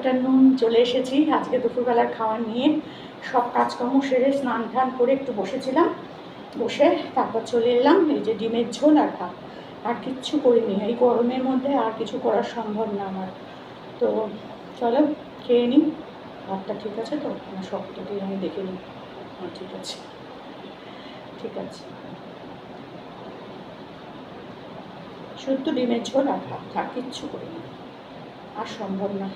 Afternoon চলে এসেছি। আজকে দুপুরবেলার খাওয়া নিয়ে সব কাজকর্ম সেরে স্নান টান করে একটু বসেছিলাম। বসে তারপর চলে এলাম। এই যে ডিমের ঝোল আর ভাত। আর কিচ্ছু করিনি। এই গরমের মধ্যে আর কিছু করা সম্ভব না আমার। তো চলো, খেয়ে নিই। ভাতটা ঠিক আছে তো? শক্ত দিয়ে আমি দেখে নিই। হ্যাঁ ঠিক আছে। ঠিক আছে। শুদ্ধ ডিমের ঝোল আর ভাত। আর কিচ্ছু করিনি। আর সম্ভব না।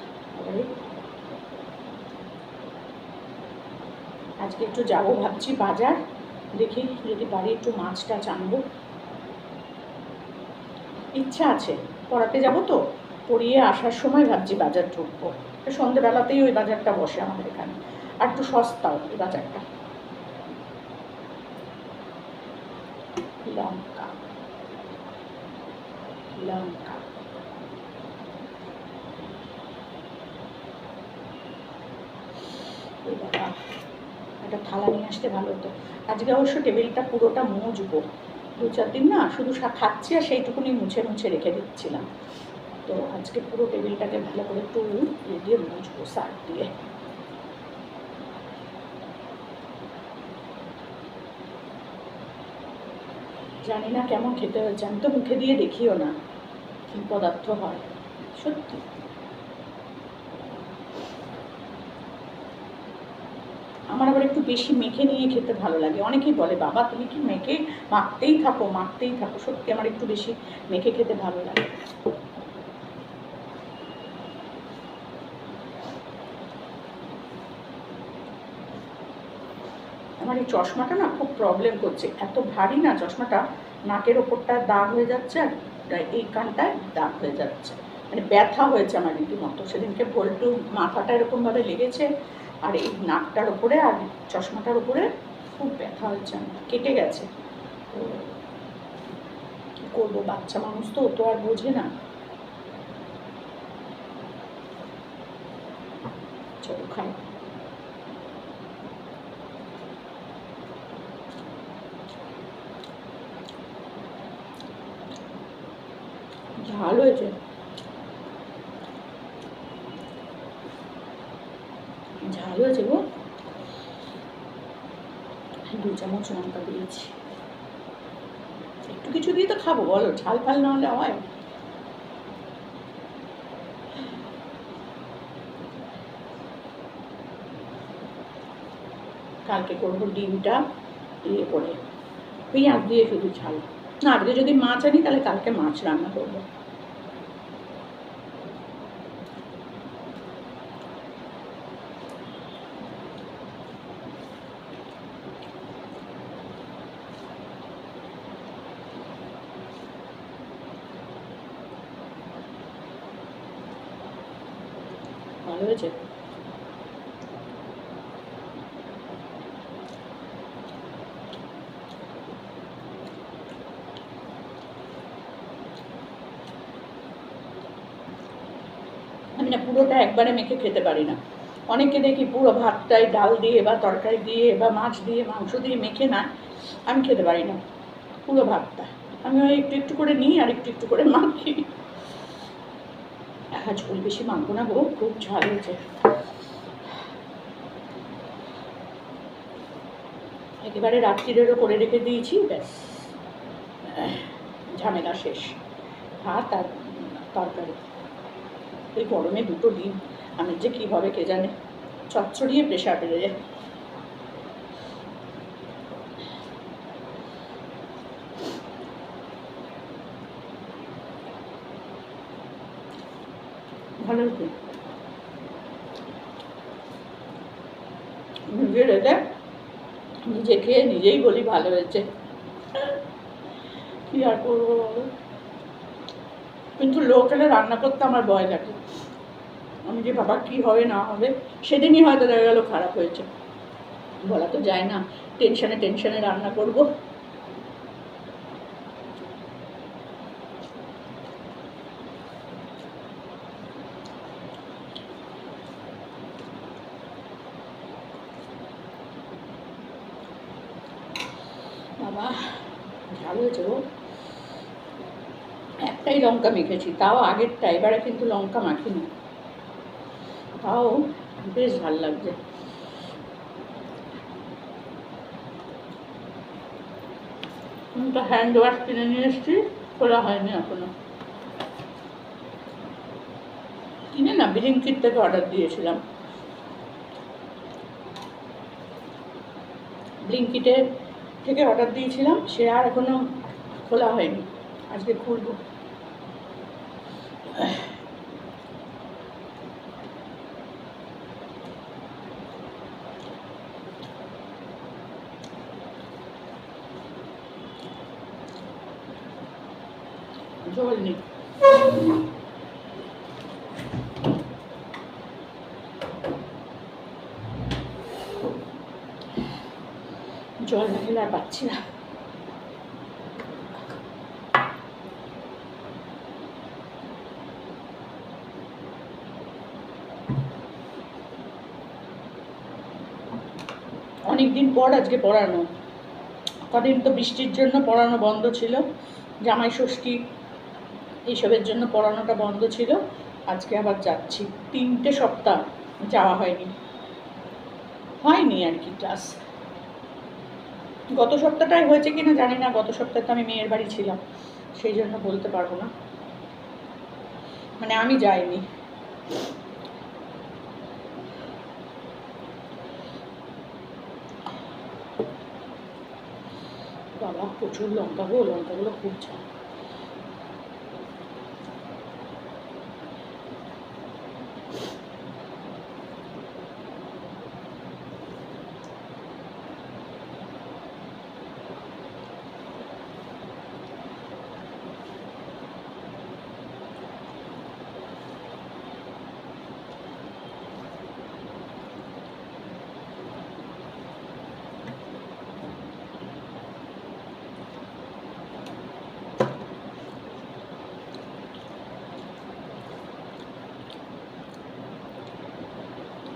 আজকে একটু যাব ভাবছি বাজার, দেখি যদি পারি একটু মাছ টাছ আনব। ইচ্ছা আছে, পড়াতে যাব তো, পড়িয়ে আসার সময় ভাবছি বাজার ঢুকবো। সন্ধ্যেবেলাতেই ওই বাজারটা বসে আমাদের এখানে, আর একটু সস্তাও ওই বাজারটা। লঙ্কা লঙ্কা ওই একটা থালা নিয়ে আসতে ভালো হতো। আজকে অবশ্য টেবিলটা পুরোটা মুছবো। দু চার দিন না শুধু খাচ্ছি আর সেইটুকুনি মুছে মুছে রেখে দিচ্ছিলাম। তো আজকে পুরো টেবিলটাকে ভালো করে একটু ইয়ে দিয়ে মুছবো, সার দিয়ে। জানি না কেমন খেতে হয়েছে আমি তো মুখে দিয়ে দেখিও না কি পদার্থ হয়। সত্যি আমার আবার একটু বেশি মেখে নিয়ে খেতে ভালো লাগে। অনেকেই বলে, বাবা, তুমি কি মেখে মাখতেই থাকো মাখতেই থাকো? সত্যি আমার একটু বেশি মেখে খেতে ভালো লাগে। আমার এই চশমাটা না খুব প্রবলেম করছে। এত ভারী না, চশমাটা নাকের ওপরটা দাগ হয়ে যাচ্ছে আর এই কানটায় দাগ হয়ে যাচ্ছে। মানে ব্যথা হয়েছে আমার রীতিমতো সেদিনকে ভোল্টু মাথাটা এরকমভাবে লেগেছে আর এই নাকটার উপরে আর চশমাটার উপরে খুব ব্যথা হয়েছে আমার, কেটে গেছে। তো কী করব, বাচ্চা মানুষ তো তো আর বোঝে না। চলো, খাই ঝাল হয়েছে ঝাল হয়েছে গো। দু চামচ লঙ্কা দিয়েছি। একটু কিছু দিয়ে তো খাব, বলো, ঝাল ফাল না হলে হয়? কালকে করব ডিমটা ইয়ে করে পেঁয়াজ দিয়ে শুধু ঝাল। না, আজকে যদি মাছ আনি তাহলে কালকে মাছ রান্না করব। হয়েছে। আমি না পুরোটা একবারে মেখে খেতে পারি না। অনেকে দেখি পুরো ভাতটাই ডাল দিয়ে বা তরকারি দিয়ে বা মাছ দিয়ে, মাংস দিয়ে মেখে না। আমি খেতে পারি না পুরো ভাতটা। আমি ওই একটু একটু করে নিই আর একটু একটু করে মাখি। ঝোল বেশি মাখবো না গো, খুব ঝাল হয়েছে। একেবারে রাত্রিরেরও করে রেখে দিয়েছি, ব্যাস। ঝামেলা শেষ। ভাত আর তরকারি। এই গরমে দুটো ডিম, আমি যে কী হবে কে জানে। চচ্চড়িয়ে প্রেশার বেড়ে যায়। ভালো হয়েছে নিজের এটা নিজে খেয়ে নিজেই বলি ভালো হয়েছে। কি আর করব কিন্তু লোক এলে রান্না করতে আমার ভয় লাগে। আমি যে, বাবা, কি হবে, না হবে? সেদিনই হয়তো দেখা গেলো খারাপ হয়েছে। বলা তো যায় না, টেনশনে টেনশনে রান্না করব বাবা ভালো হয়েছে গো একটাই লঙ্কা মেখেছি, তাও আগেরটা এবারে কিন্তু লঙ্কা মাখিনি। তাও বেশ ভালো লাগছে। তো হ্যান্ড ওয়াশ কিনে নিয়ে এসেছি, খোলা হয়নি এখনও। কিনে না বিলিংকিট থেকে অর্ডার দিয়েছিলাম। ব্লিঙ্কিটে থেকে অর্ডার দিয়েছিলাম, সে আর এখনও খোলা হয়নি। আজকে খুলবো। জল নেই জল না খেলে আর পাচ্ছি না অনেকদিন পর আজকে পড়ানো। কদিন তো বৃষ্টির জন্য পড়ানো বন্ধ ছিল, জামাই ষষ্ঠী এইসবের জন্য পড়ানোটা বন্ধ ছিল। আজকে আবার যাচ্ছি। তিনটে সপ্তাহ যাওয়া হয়নি। হয়নি আর কি ক্লাস। গত সপ্তাহটাই হয়েছে কিনা জানি না, গত সপ্তাহে তো আমি মেয়ের বাড়ি ছিলাম, সেই জন্য বলতে পারব না। মানে আমি যাইনি। বাবা প্রচুর লঙ্কা গো লঙ্কাগুলো খুব ঝাল।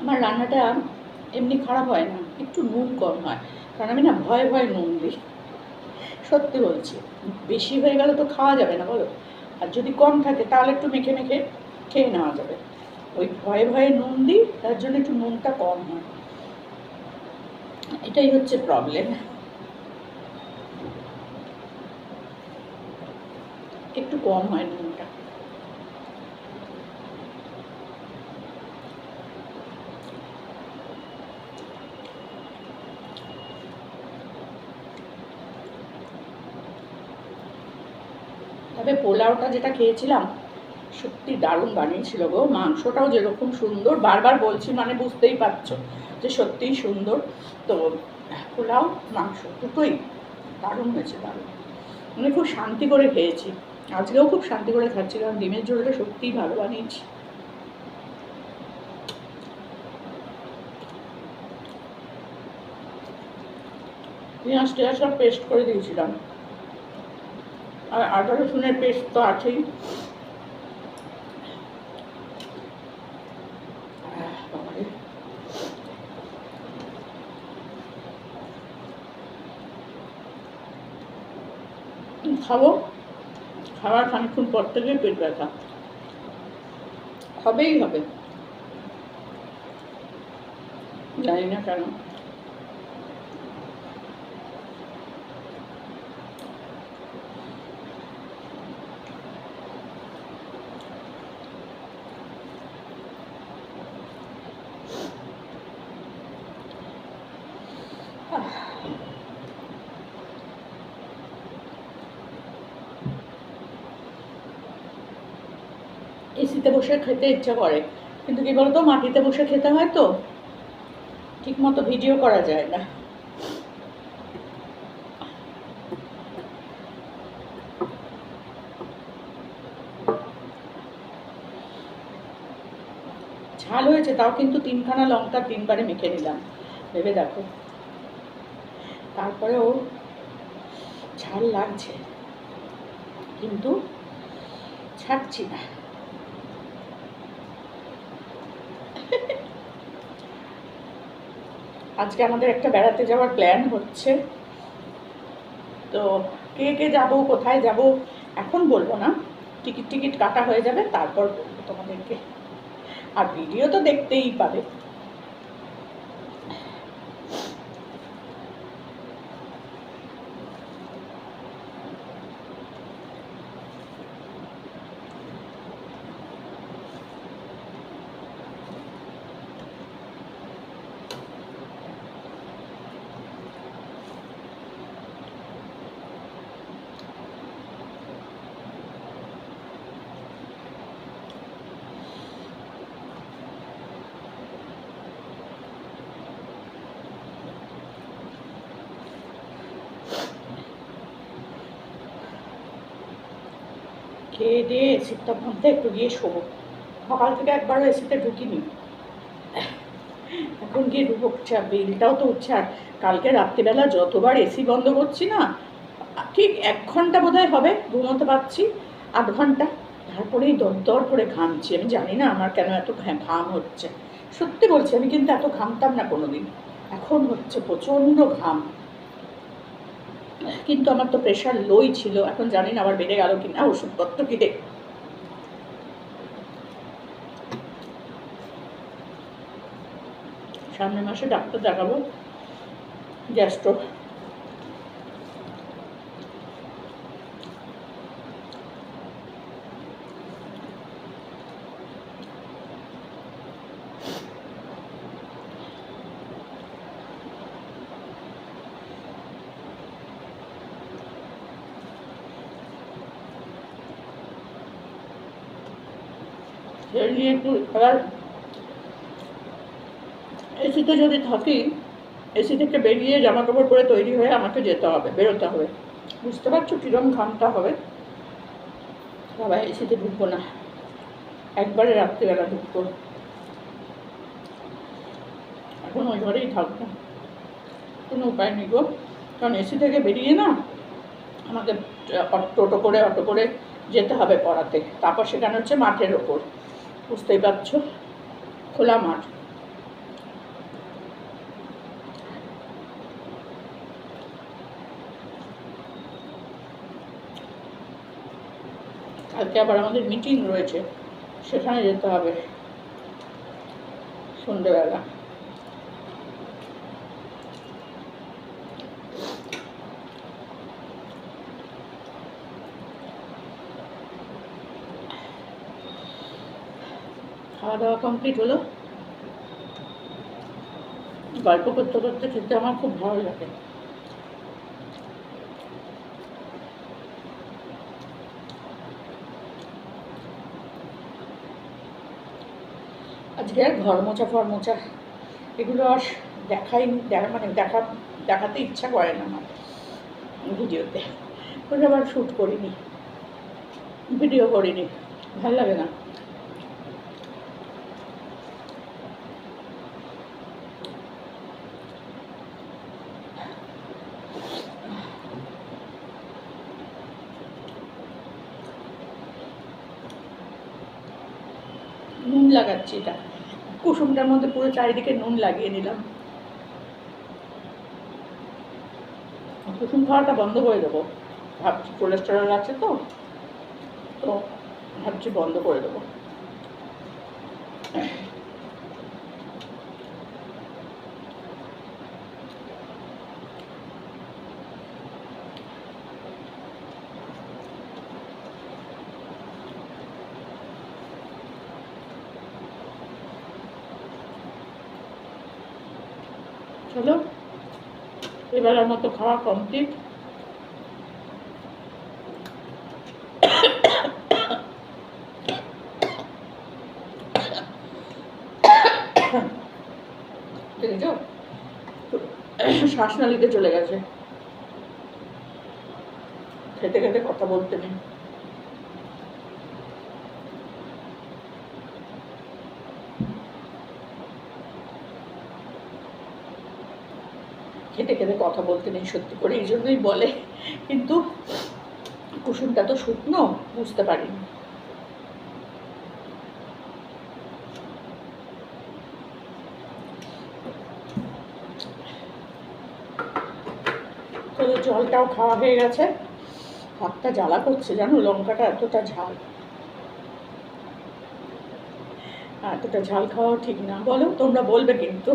আমার রান্নাটা এমনি খারাপ হয় না, একটু নুন কম হয়, কারণ আমি না ভয়ে ভয়ে নুন দিই, সত্যি বলছি। বেশি হয়ে গেলে তো খাওয়া যাবে না, বলো। আর যদি কম থাকে, তাহলে একটু মেখে মেখে খেয়ে নেওয়া যাবে। ওই ভয়ে ভয়ে নুন দিই, তার জন্য একটু নুনটা কম হয়। এটাই হচ্ছে প্রবলেম একটু কম হয় নুনটা তবে পোলাওটা যেটা খেয়েছিলাম, সত্যি দারুণ বানিয়েছিল গো। মাংসটাও যেরকম সুন্দর, বারবার বলছি মানে বুঝতেই পারছ যে সত্যিই সুন্দর। তো, পোলাও, মাংস দুটোই দারুণ হয়েছে, দারুণ। মানে খুব শান্তি করে খেয়েছি। আজকেও খুব শান্তি করে খাচ্ছি, কারণ ডিমের ঝোলটা সত্যিই ভালো বানিয়েছি। পেঁয়াজ টেয়াজ সব পেস্ট করে দিয়েছিলাম। আর আদা রসুনের পেস্ট তো আছেই। খাব? খাবার খানিক্ষণ পর থেকে পেট ব্যথা। হবেই হবে। জানি না কেন। এসিতে বসে খেতে ইচ্ছা করে। কিন্তু কি বলতো, মাটিতে বসে খেতে হয় তো। ঠিক মতো ভিডিও করা যায় না। ঝাল হয়েছে, তাও কিন্তু তিনখানা লঙ্কা তিনবারে মেখে নিলাম। ভেবে দেখো। তারপরেও ঝাল লাগছে। কিন্তু ছাড়ছি না। আজকে আমাদের একটা বেড়াতে যাওয়ার প্ল্যান হচ্ছে। তো কে কে যাব, কোথায় যাব, এখন বলব না। টিকিট টিকিট কাটা হয়ে যাবে, তারপর বলব তোমাদেরকে। আর ভিডিও তো দেখতেই পাবে। খেয়ে দিয়ে এসিটা মধ্যে একটু গিয়ে শোবো। সকাল থেকে একবারও এসিতে ঢুকিনি। এখন গিয়ে ঢুকবো। চা বিলটাও তো উঠছে। আর কালকে রাত্রিবেলা যতবার এসি বন্ধ করছি না, ঠিক এক ঘণ্টা বোধহয় হবে ঘুমোতে পারছি আধ ঘণ্টা। তারপরেই দরদর করে ঘামছি। আমি জানি না আমার কেন এত ঘাম হচ্ছে। সত্যি বলছি, আমি কিন্তু এত ঘামতাম না কোনোদিন। এখন হচ্ছে প্রচণ্ড ঘাম। কিন্তু আমার তো প্রেশার লোই ছিল। এখন জানি না আমার বেড়ে গেল কিনা, ওষুধপত্র কিনে। সামনের মাসে ডাক্তার দেখাবো। গ্যাস্ট্রো। সেই নিয়ে একটু এবার এসিতে যদি থাকি, এসি থেকে বেরিয়ে জামা কাপড় পরে তৈরি হয়ে আমাকে যেতে হবে, বেরোতে হবে। বুঝতে পারছ কিরম ঘামটা হবে? বাবা, এসিতে ঢুকবো না। একবারে রাত্রিবেলা ঢুকবো। এখন ওই ঘরেই থাকব। কোনো উপায় নেই গো। কারণ এসি থেকে বেরিয়ে না আমাকে টোটো করে, অটো করে যেতে হবে পড়াতে। তারপর সেখানে হচ্ছে মাঠের ওপর। বুঝতেই পারছ? খোলা মাঠ। কালকে আবার আমাদের মিটিং রয়েছে সেখানে যেতে হবে। সন্ধেবেলা খাওয়া দাওয়া কমপ্লিট হলো। গল্প করতে করতে খেতে আমার খুব ভালো লাগে। আজকে আর ঘর মোছা, ফর মোছা এগুলো আর দেখাই, দেখা মানে দেখা, দেখাতে ইচ্ছা করে না আমার ভিডিওতে। ওটা আবার শ্যুট করিনি ভিডিও করিনি, ভালো লাগে না। কুসুমটার মধ্যে পুরো চারিদিকে নুন লাগিয়ে নিলাম। কুসুম খাওয়াটা বন্ধ করে দেবো। ভাবছি কোলেস্টেরল আছে তো তো ভাবছি বন্ধ করে দেবো চলো এবারের মতো খাওয়া কমপ্লিট শ্বাসনালীতে চলে গেছে। খেতে খেতে কথা বলতে নেই। খেতে কথা বলতে নেই, সত্যি করে এই জন্যই বলে। কিন্তু কুসুমটা তো শুকনো, বুঝতে পারিনি। তো জলটাও খাওয়া হয়ে গেছে। হাতটা জ্বালা করছে জানো, লঙ্কাটা এতটা ঝাল। এতটা ঝাল খাওয়া ঠিক না। বলো, তোমরা বলবে কিন্তু।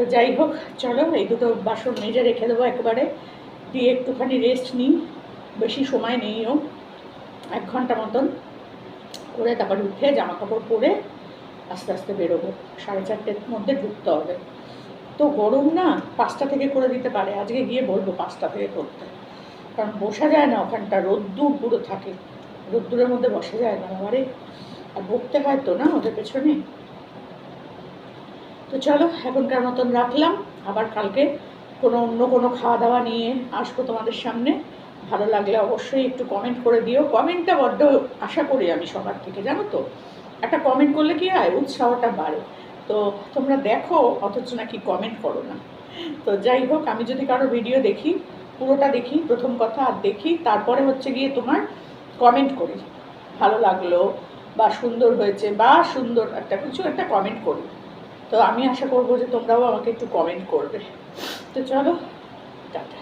তো যাই হোক, চলো, এই দুটো বাসন মেজে রেখে দেবো একেবারে। দিয়ে একটুখানি রেস্ট নিই। বেশি সময় নেইও এক ঘণ্টা মতন করে তারপরে উঠে জামা কাপড় পরে আস্তে আস্তে বেরোবো। সাড়ে চারটের মধ্যে ঢুকতে হবে। তো গরম না পাঁচটা থেকে করে দিতে পারে। আজকে গিয়ে বলব পাঁচটা থেকে করতে। কারণ বসা যায় না ওখানটা, রোদ্দুর পুরো থাকে। রোদ্দুরের মধ্যে বসা যায় না। আবারে আর বকতে হয় তো না ওদের পেছনে? তো চলো, এখনকার মতন রাখলাম। আবার কালকে কোনো অন্য কোনো খাওয়া দাওয়া নিয়ে আসব তোমাদের সামনে। ভালো লাগলে অবশ্যই একটু কমেন্ট করে দিও। কমেন্টটা বড্ড আশা করি আমি সবার থেকে, জানো তো? একটা কমেন্ট করলে কি হয়? উৎসাহটা বাড়ে। তো তোমরা দেখো, অথচ নাকি কমেন্ট করো না। তো যাই হোক, আমি যদি কারও ভিডিও দেখি, পুরোটা দেখি, প্রথম কথা আর দেখি, তারপরে হচ্ছে গিয়ে তোমার কমেন্ট করি। ভালো লাগল বা সুন্দর হয়েছে বা সুন্দর একটা কিছু একটা কমেন্ট করি। তো আমি আশা করব যে তোমরাও আমাকে একটু কমেন্ট করবে। তো চলো টাটা।